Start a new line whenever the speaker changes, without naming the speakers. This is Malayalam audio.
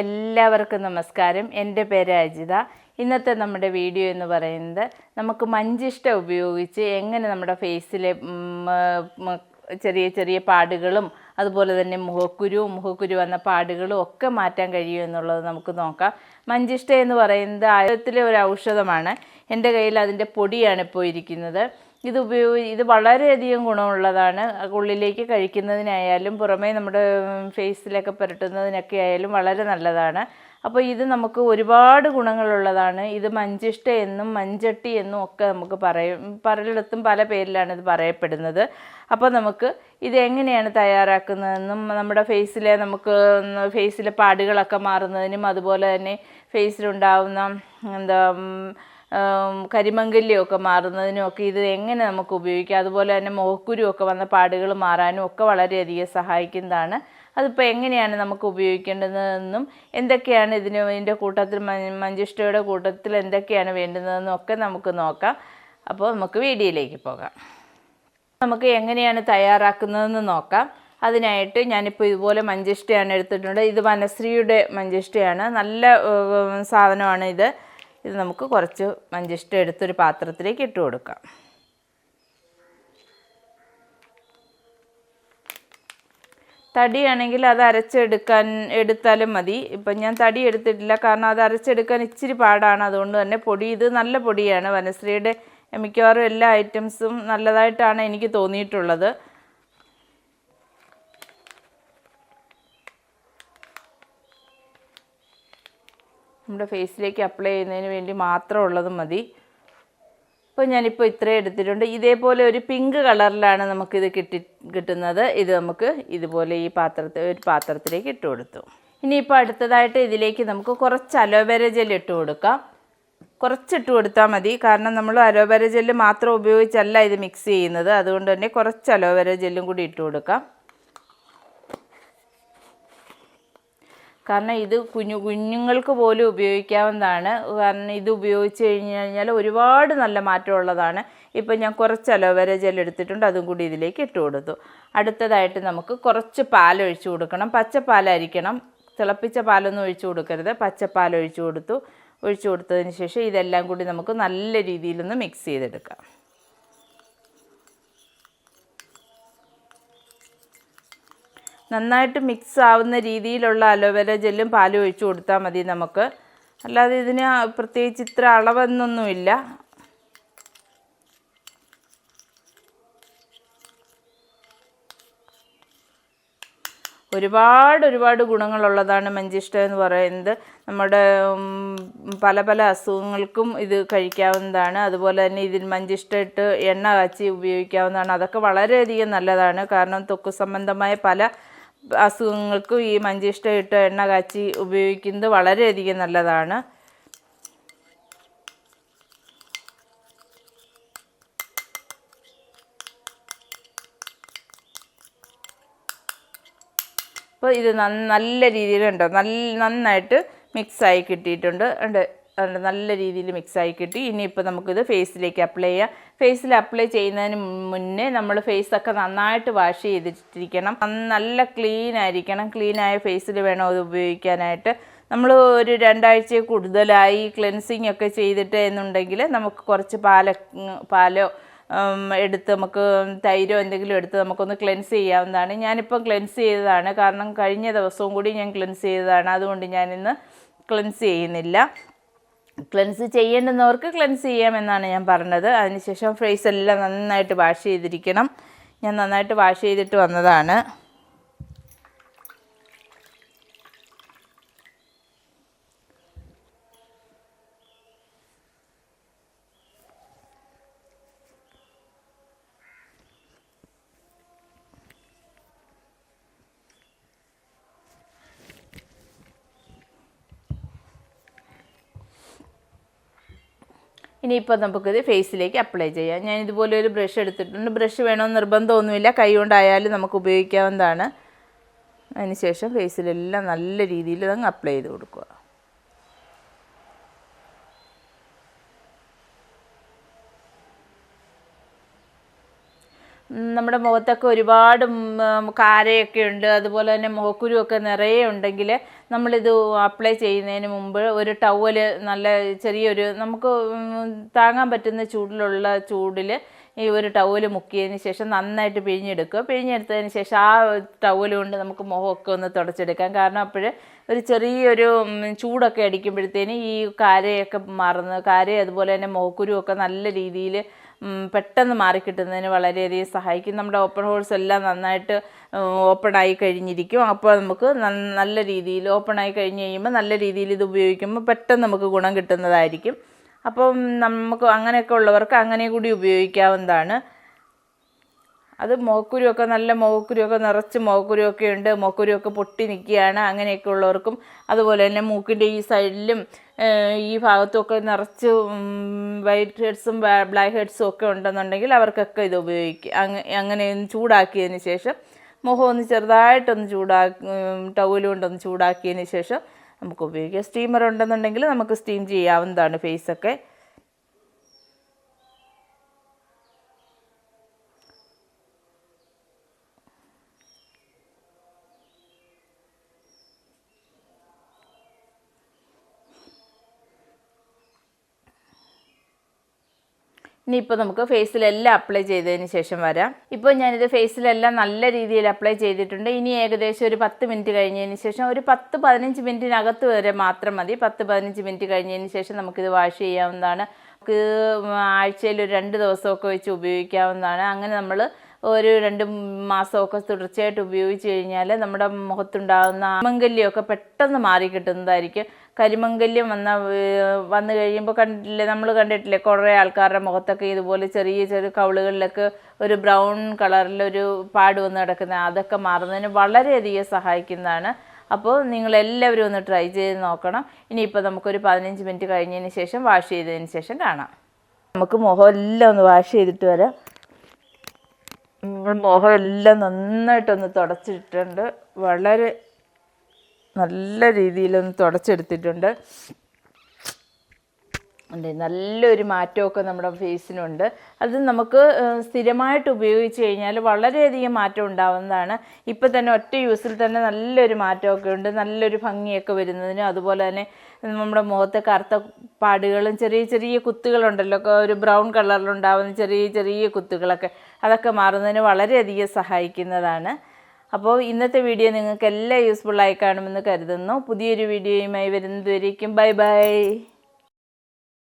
എല്ലാവർക്കും നമസ്കാരം. എന്റെ പേര് അജിത. ഇന്നത്തെ നമ്മുടെ വീഡിയോ എന്ന് പറയുന്നത് നമുക്ക് മഞ്ചിഷ്ട ഉപയോഗിച്ച് എങ്ങനെ നമ്മുടെ ഫേസിലെ ചെറിയ ചെറിയ പാടുകളും അതുപോലെ തന്നെ മുഖക്കുരുവും മുഖക്കുരു വന്ന പാടുകളും ഒക്കെ മാറ്റാൻ കഴിയും എന്നുള്ളത് നമുക്ക് നോക്കാം. മഞ്ചിഷ്ട എന്ന് പറയുന്നത് ആയുധത്തിലെ ഒരു ഔഷധമാണ്. എന്റെ കയ്യിൽ അതിന്റെ പൊടിയാണ് ഇപ്പോൾ ഇരിക്കുന്നത്. ഇത് ഉപയോഗി ഇത് വളരെയധികം ഗുണമുള്ളതാണ്. ഉള്ളിലേക്ക് കഴിക്കുന്നതിനായാലും പുറമേ നമ്മുടെ ഫേസിലൊക്കെ പുരട്ടുന്നതിനൊക്കെ ആയാലും വളരെ നല്ലതാണ്. അപ്പോൾ ഇത് നമുക്ക് ഒരുപാട് ഗുണങ്ങളുള്ളതാണ്. ഇത് മഞ്ചിഷ്ട എന്നും മഞ്ചട്ടി എന്നും ഒക്കെ നമുക്ക് പറയും. പലയിടത്തും പല പേരിലാണ് ഇത് പറയപ്പെടുന്നത്. അപ്പോൾ നമുക്ക് ഇത് എങ്ങനെയാണ് തയ്യാറാക്കുന്നതെന്നും നമ്മുടെ ഫേസിലെ നമുക്ക് ഫേസിലെ പാടുകളൊക്കെ മാറുന്നതിനും അതുപോലെ തന്നെ ഫേസിലുണ്ടാവുന്ന എന്താ കരിമങ്കല്യമൊക്കെ മാറുന്നതിനും ഒക്കെ ഇത് എങ്ങനെ നമുക്ക് ഉപയോഗിക്കാം? അതുപോലെ തന്നെ മുഖക്കുരുവൊക്കെ വന്ന പാടുകൾ മാറാനും ഒക്കെ വളരെയധികം സഹായിക്കുന്നതാണ്. അതിപ്പോൾ എങ്ങനെയാണ് നമുക്ക് ഉപയോഗിക്കേണ്ടതെന്നും എന്തൊക്കെയാണ് ഇതിന് ഇതിന്റെ കൂട്ടത്തിൽ മഞ്ചിഷ്ടയുടെ കൂട്ടത്തിൽ എന്തൊക്കെയാണ് വേണ്ടുന്നതെന്നും ഒക്കെ നമുക്ക് നോക്കാം. അപ്പോൾ നമുക്ക് വീഡിയോയിലേക്ക് പോകാം. നമുക്ക് എങ്ങനെയാണ് തയ്യാറാക്കുന്നതെന്ന് നോക്കാം. അതിനായിട്ട് ഞാനിപ്പോൾ ഇതുപോലെ മഞ്ചിഷ്ടയാണ് എടുത്തിട്ടുണ്ട്. ഇത് വനശ്രീയുടെ മഞ്ചിഷ്ടയാണ്. നല്ല സാധനമാണ് ഇത്. ഇത് നമുക്ക് കുറച്ച് മഞ്ചിഷ്ടം എടുത്തൊരു പാത്രത്തിലേക്ക് ഇട്ട് കൊടുക്കാം. തടിയാണെങ്കിൽ അത് അരച്ചെടുക്കാൻ എടുത്താലും മതി. ഇപ്പം ഞാൻ തടി എടുത്തിട്ടില്ല കാരണം അത് അരച്ചെടുക്കാൻ ഇച്ചിരി പാടാണ്. അതുകൊണ്ട് തന്നെ പൊടി ഇത് നല്ല പൊടിയാണ്. വനശ്രീയുടെ മിക്കവാറും എല്ലാ ഐറ്റംസും നല്ലതായിട്ടാണ് എനിക്ക് തോന്നിയിട്ടുള്ളത്. നമ്മുടെ ഫേസിലേക്ക് അപ്ലൈ ചെയ്യുന്നതിന് വേണ്ടി മാത്രം ഉള്ളത് മതി. അപ്പോൾ ഞാനിപ്പോൾ ഇത്രയും എടുത്തിട്ടുണ്ട്. ഇതേപോലെ ഒരു പിങ്ക് കളറിലാണ് നമുക്കിത് കിട്ടി കിട്ടുന്നത്. ഇത് നമുക്ക് ഇതുപോലെ ഈ പാത്രത്തിൽ ഒരു പാത്രത്തിലേക്ക് ഇട്ട് കൊടുത്തു. ഇനിയിപ്പോൾ അടുത്തതായിട്ട് ഇതിലേക്ക് നമുക്ക് കുറച്ച് അലോവേര ജെൽ ഇട്ട് കൊടുക്കാം. കുറച്ച് ഇട്ട് കൊടുത്താൽ മതി. കാരണം നമ്മൾ അലോവേര ജെല്ല് മാത്രം ഉപയോഗിച്ചല്ല ഇത് മിക്സ് ചെയ്യുന്നത്. അതുകൊണ്ട് തന്നെ കുറച്ച് അലോവേര ജെല്ലും കൂടി ഇട്ട് കൊടുക്കാം. കാരണം ഇത് കുഞ്ഞു കുഞ്ഞുങ്ങൾക്ക് പോലും ഉപയോഗിക്കാവുന്നതാണ്. കാരണം ഇത് ഉപയോഗിച്ച് കഴിഞ്ഞ് കഴിഞ്ഞാൽ ഒരുപാട് നല്ല മാറ്റമുള്ളതാണ്. ഇപ്പം ഞാൻ കുറച്ച് അലോവേര ജെൽ എടുത്തിട്ടുണ്ട് അതും കൂടി ഇതിലേക്ക് ഇട്ട് കൊടുത്തു. അടുത്തതായിട്ട് നമുക്ക് കുറച്ച് പാൽ ഒഴിച്ചു കൊടുക്കണം. പച്ചപ്പാലായിരിക്കണം. തിളപ്പിച്ച പാലൊന്നും ഒഴിച്ചു കൊടുക്കരുത്. പച്ചപ്പാൽ ഒഴിച്ചു കൊടുത്തു. ഒഴിച്ചു കൊടുത്തതിന് ശേഷം ഇതെല്ലാം കൂടി നമുക്ക് നല്ല രീതിയിലൊന്ന് മിക്സ് ചെയ്തെടുക്കാം. നന്നായിട്ട് മിക്സ് ആവുന്ന രീതിയിലുള്ള അലോവേര ജെല്ലും പാലും ഒഴിച്ചു കൊടുത്താൽ മതി നമുക്ക്. അല്ലാതെ ഇതിന് പ്രത്യേകിച്ച് ഇത്ര അളവെന്നൊന്നുമില്ല ഒരുപാട് ഒരുപാട് ഗുണങ്ങളുള്ളതാണ് മഞ്ചിഷ്ട എന്ന് പറയുന്നത്. നമ്മുടെ പല പല അസുഖങ്ങൾക്കും ഇത് കഴിക്കാവുന്നതാണ്. അതുപോലെ തന്നെ ഇതിൽ മഞ്ചിഷ്ട ഇട്ട് എണ്ണ കാച്ചി ഉപയോഗിക്കാവുന്നതാണ്. അതൊക്കെ വളരെയധികം നല്ലതാണ്. കാരണം ത്വക്ക് സംബന്ധമായ പല അസുഖങ്ങൾക്കും ഈ മഞ്ചിഷ്ട ഇട്ട് എണ്ണ കാച്ചി ഉപയോഗിക്കുന്നത് വളരെയധികം നല്ലതാണ്. അപ്പോൾ ഇത് നല്ല രീതിയിലുണ്ടോ. നല്ല നന്നായിട്ട് മിക്സായി കിട്ടിയിട്ടുണ്ട്. ഉണ്ട്. നല്ല രീതിയിൽ മിക്സായി കിട്ടി. ഇനിയിപ്പോൾ നമുക്കിത് ഫേസിലേക്ക് അപ്ലൈ ചെയ്യാം. ഫേസിൽ അപ്ലൈ ചെയ്യുന്നതിന് മുന്നേ നമ്മൾ ഫേസൊക്കെ നന്നായിട്ട് വാഷ് ചെയ്തിട്ടിരിക്കണം. നല്ല ക്ലീൻ ആയിരിക്കണം. ക്ലീൻ ആയ ഫേസിൽ വേണം അത് ഉപയോഗിക്കാനായിട്ട്. നമ്മൾ ഒരു രണ്ടാഴ്ച കൂടുതലായി ക്ലെൻസിങ് ഒക്കെ ചെയ്തിട്ട് എന്നുണ്ടെങ്കിൽ നമുക്ക് കുറച്ച് പാല പാലോ എടുത്ത് നമുക്ക് തൈരോ എന്തെങ്കിലും എടുത്ത് നമുക്കൊന്ന് ക്ലെൻസ് ചെയ്യാവുന്നതാണ്. ഞാനിപ്പം ക്ലെൻസ് ചെയ്തതാണ്. കാരണം കഴിഞ്ഞ ദിവസവും കൂടി ഞാൻ ക്ലെൻസ് ചെയ്തതാണ്. അതുകൊണ്ട് ഞാനിന്ന് ക്ലെൻസ് ചെയ്യുന്നില്ല. ക്ലെൻസ് ചെയ്യേണ്ടുന്നവർക്ക് ക്ലെൻസ് ചെയ്യാം എന്നാണ് ഞാൻ പറഞ്ഞത്. അതിനുശേഷം ഫേസ് എല്ലാം നന്നായിട്ട് വാഷ് ചെയ്തിരിക്കണം. ഞാൻ നന്നായിട്ട് വാഷ് ചെയ്തിട്ട് വന്നതാണ്. ഇനിയിപ്പോൾ നമുക്കിത് ഫേസിലേക്ക് അപ്ലൈ ചെയ്യാം. ഞാൻ ഇതുപോലെ ഒരു ബ്രഷ് എടുത്തിട്ടുണ്ട്. ബ്രഷ് വേണമെന്ന് നിർബന്ധമൊന്നുമില്ല. കൈ കൊണ്ടായാലും നമുക്ക് ഉപയോഗിക്കാവുന്നതാണ്. അതിനുശേഷം ഫേസിലെല്ലാം നല്ല രീതിയിൽ അങ്ങ് അപ്ലൈ ചെയ്ത് കൊടുക്കുക. നമ്മുടെ മുഖത്തൊക്കെ ഒരുപാട് കാരയൊക്കെ ഉണ്ട്. അതുപോലെ തന്നെ മുഖക്കുരുവൊക്കെ നിറയെ ഉണ്ടെങ്കിൽ നമ്മളിത് അപ്ലൈ ചെയ്യുന്നതിന് മുമ്പ് ഒരു ടവൽ നല്ല ചെറിയൊരു നമുക്ക് താങ്ങാൻ പറ്റുന്ന ചൂടിലുള്ള ചൂടിൽ ഈ ഒരു ടവൽ മുക്കിയതിന് ശേഷം നന്നായിട്ട് പിഴിഞ്ഞെടുക്കുക. പിഴിഞ്ഞെടുത്തതിന് ശേഷം ആ ടവൽ കൊണ്ട് നമുക്ക് മുഖമൊക്കെ ഒന്ന് തുടച്ചെടുക്കാം. കാരണം അപ്പോൾ ഒരു ചെറിയൊരു ചൂടൊക്കെ അടിക്കുമ്പോഴത്തേന് ഈ കാരയൊക്കെ മറന്ന് കാര അതുപോലെ തന്നെ മുഖക്കുരുവൊക്കെ നല്ല രീതിയിൽ പെട്ടെന്ന് മാറിക്കിട്ടുന്നതിന് വളരെയധികം സഹായിക്കും. നമ്മുടെ ഓപ്പൺ ഹോൾസ് എല്ലാം നന്നായിട്ട് ഓപ്പൺ ആയി കഴിഞ്ഞിരിക്കും. അപ്പോൾ നമുക്ക് നല്ല രീതിയിൽ ഓപ്പൺ ആയി കഴിഞ്ഞ് കഴിയുമ്പോൾ നല്ല രീതിയിൽ ഇത് ഉപയോഗിക്കുമ്പോൾ പെട്ടെന്ന് നമുക്ക് ഗുണം കിട്ടുന്നതായിരിക്കും. അപ്പം നമുക്ക് അങ്ങനെയൊക്കെ ഉള്ളവർക്ക് അങ്ങനെ കൂടി ഉപയോഗിക്കാവുന്നതാണ്. അത് മോക്കുരുമൊക്കെ നല്ല മോക്കുരുമൊക്കെ നിറച്ച് മോക്കുരുമൊക്കെ ഉണ്ട്. മോക്കുരുമൊക്കെ പൊട്ടി നിൽക്കുകയാണ് അങ്ങനെയൊക്കെ ഉള്ളവർക്കും അതുപോലെ തന്നെ മൂക്കിന്റെ ഈ സൈഡിലും ഈ ഭാഗത്തുമൊക്കെ നിറച്ച് വൈറ്റ് ഹെഡ്സും ബ്ലാക്ക് ഹെഡ്സും ഒക്കെ ഉണ്ടെന്നുണ്ടെങ്കിൽ അവർക്കൊക്കെ ഇത് ഉപയോഗിക്കുക. അങ്ങ അങ്ങനെ ചൂടാക്കിയതിന് ശേഷം മുഖം ഒന്ന് ചെറുതായിട്ടൊന്ന് ചൂടാക്കി ടൗൽ കൊണ്ടൊന്ന് ചൂടാക്കിയതിന് ശേഷം നമുക്ക് ഉപയോഗിക്കാം. സ്റ്റീമർ ഉണ്ടെന്നുണ്ടെങ്കിൽ നമുക്ക് സ്റ്റീം ചെയ്യാവുന്നതാണ് ഫേസൊക്കെ ഇനിയിപ്പോൾ നമുക്ക് ഫേസിലെല്ലാം അപ്ലൈ ചെയ്തതിന് ശേഷം വരാം. ഇപ്പോൾ ഞാനിത് ഫേസിലെല്ലാം നല്ല രീതിയിൽ അപ്ലൈ ചെയ്തിട്ടുണ്ട്. ഇനി ഏകദേശം ഒരു പത്ത് മിനിറ്റ് കഴിഞ്ഞതിന് ശേഷം ഒരു പത്ത് പതിനഞ്ച് മിനിറ്റിനകത്ത് വരെ മാത്രം മതി. പത്ത് പതിനഞ്ച് മിനിറ്റ് കഴിഞ്ഞതിന് ശേഷം നമുക്കിത് വാഷ് ചെയ്യാവുന്നതാണ്. നമുക്ക് ആഴ്ചയിൽ ഒരു രണ്ട് ദിവസമൊക്കെ വെച്ച് ഉപയോഗിക്കാവുന്നതാണ്. അങ്ങനെ നമ്മൾ ഒരു രണ്ട് മാസമൊക്കെ തുടർച്ചയായിട്ട് ഉപയോഗിച്ച് കഴിഞ്ഞാൽ നമ്മുടെ മുഖത്തുണ്ടാകുന്ന മംഗല്യമൊക്കെ പെട്ടെന്ന് മാറി കിട്ടുന്നതായിരിക്കും. കരിമംഗല്യം വന്ന വന്നു കഴിയുമ്പോൾ കണ്ടിട്ടില്ലേ നമ്മൾ കണ്ടിട്ടില്ലേ കുറേ ആൾക്കാരുടെ മുഖത്തൊക്കെ ഇതുപോലെ ചെറിയ ചെറിയ കവിളുകളിലൊക്കെ ഒരു ബ്രൗൺ കളറിലൊരു പാട് വന്ന് കിടക്കുന്ന അതൊക്കെ മാറുന്നതിന് വളരെയധികം സഹായിക്കുന്നതാണ്. അപ്പോൾ നിങ്ങളെല്ലാവരും ഒന്ന് ട്രൈ ചെയ്ത് നോക്കണം. ഇനിയിപ്പോൾ നമുക്കൊരു പതിനഞ്ച് മിനിറ്റ് കഴിഞ്ഞതിന് ശേഷം വാഷ് ചെയ്തതിന് ശേഷം കാണാം. നമുക്ക് മുഖം എല്ലാം ഒന്ന് വാഷ് ചെയ്തിട്ട് വരാം. മുഖം എല്ലാം നന്നായിട്ടൊന്ന് തുടച്ചിട്ടുണ്ട്. വളരെ നല്ല രീതിയിലൊന്ന് തുടച്ചെടുത്തിട്ടുണ്ട്. ഉണ്ട് നല്ലൊരു മാറ്റമൊക്കെ നമ്മുടെ ഫേസിനുണ്ട്. അത് നമുക്ക് സ്ഥിരമായിട്ട് ഉപയോഗിച്ച് കഴിഞ്ഞാൽ വളരെയധികം മാറ്റം ഉണ്ടാവുന്നതാണ്. ഇപ്പം തന്നെ ഒറ്റ യൂസിൽ തന്നെ നല്ലൊരു മാറ്റമൊക്കെ ഉണ്ട്. നല്ലൊരു ഭംഗിയൊക്കെ വരുന്നതിനും അതുപോലെ തന്നെ നമ്മുടെ മുഖത്തെ കറുത്ത പാടുകളും ചെറിയ ചെറിയ കുത്തുകളുണ്ടല്ലോ. ഒരു ബ്രൗൺ കളറിലുണ്ടാവുന്ന ചെറിയ ചെറിയ കുത്തുകളൊക്കെ. അതൊക്കെ മാറുന്നതിന് വളരെയധികം സഹായിക്കുന്നതാണ്. അപ്പോൾ ഇന്നത്തെ വീഡിയോ നിങ്ങൾക്ക് എല്ലാം യൂസ്ഫുള്ളായി കാണുമെന്ന് കരുതുന്നു. പുതിയൊരു വീഡിയോയുമായി വരുന്നതുവരേക്കും. Bye bye.